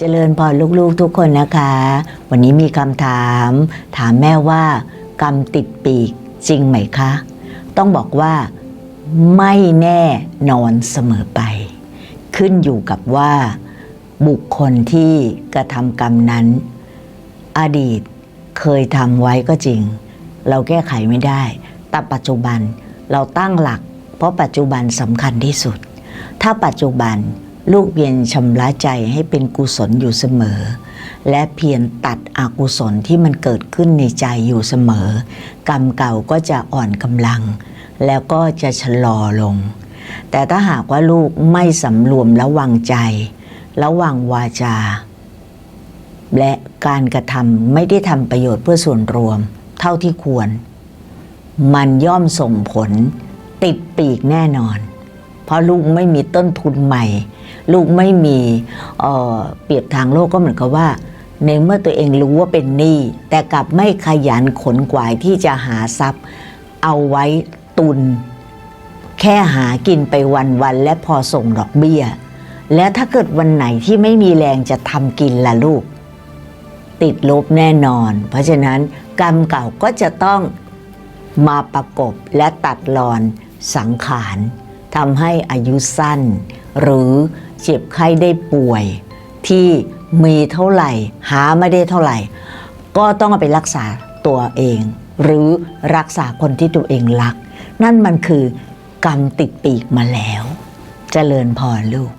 เจริญพรลูกๆทุกคนนะคะ วันนี้มีคำถาม ถามแม่ว่า กรรมติดปีกจริงไหมคะ ต้องบอกว่าไม่แน่นอนเสมอไป ขึ้นอยู่กับว่า บุคคลที่กระทำกรรมนั้น อดีตเคยทำไว้ก็จริง เราแก้ไขไม่ได้ แต่ปัจจุบันเราตั้งหลัก เพราะปัจจุบันสำคัญที่สุด ถ้าปัจจุบัน ลูกเพียรชำระใจให้เป็นกุศลอยู่เสมอ และเพียรตัดอกุศลที่มันเกิดขึ้นในใจอยู่เสมอ กรรมเก่าก็จะอ่อนกำลัง แล้วก็จะชะลอลง แต่ถ้าหากว่าลูกไม่สำรวมระวังใจ ระวังวาจา และการกระทำไม่ได้ทำประโยชน์เพื่อส่วนรวม เท่าที่ควร มันย่อมส่งผลติดปีกแน่นอน เพราะลูกไม่มีต้นทุนใหม่ ลูกไม่มีเเปรียบทางโลกก็เหมือนกับว่า ในเมื่อตัวเองรู้ว่าเป็นหนี้แต่กลับไม่ขยันขนกวายที่จะหาทรัพย์ เอาไว้ตุน แค่หากินไปวันๆและพอส่งดอกเบี้ย แล้วถ้าเกิดวันไหนที่ไม่มีแรงจะทำกินล่ะลูก ติดลบแน่นอน เพราะฉะนั้นกรรมเก่าก็จะต้องมาประกบและตัดรอนสังขาร ทำให้อายุสั้น หรือเจ็บไข้ได้ป่วย ที่มีเท่าไหร่ หาไม่ได้เท่าไหร่ ก็ต้องไปรักษาตัวเอง หรือรักษาคนที่ตัวเองรัก นั่นมันคือกรรมติดปีกมาแล้วเจริญพรลูก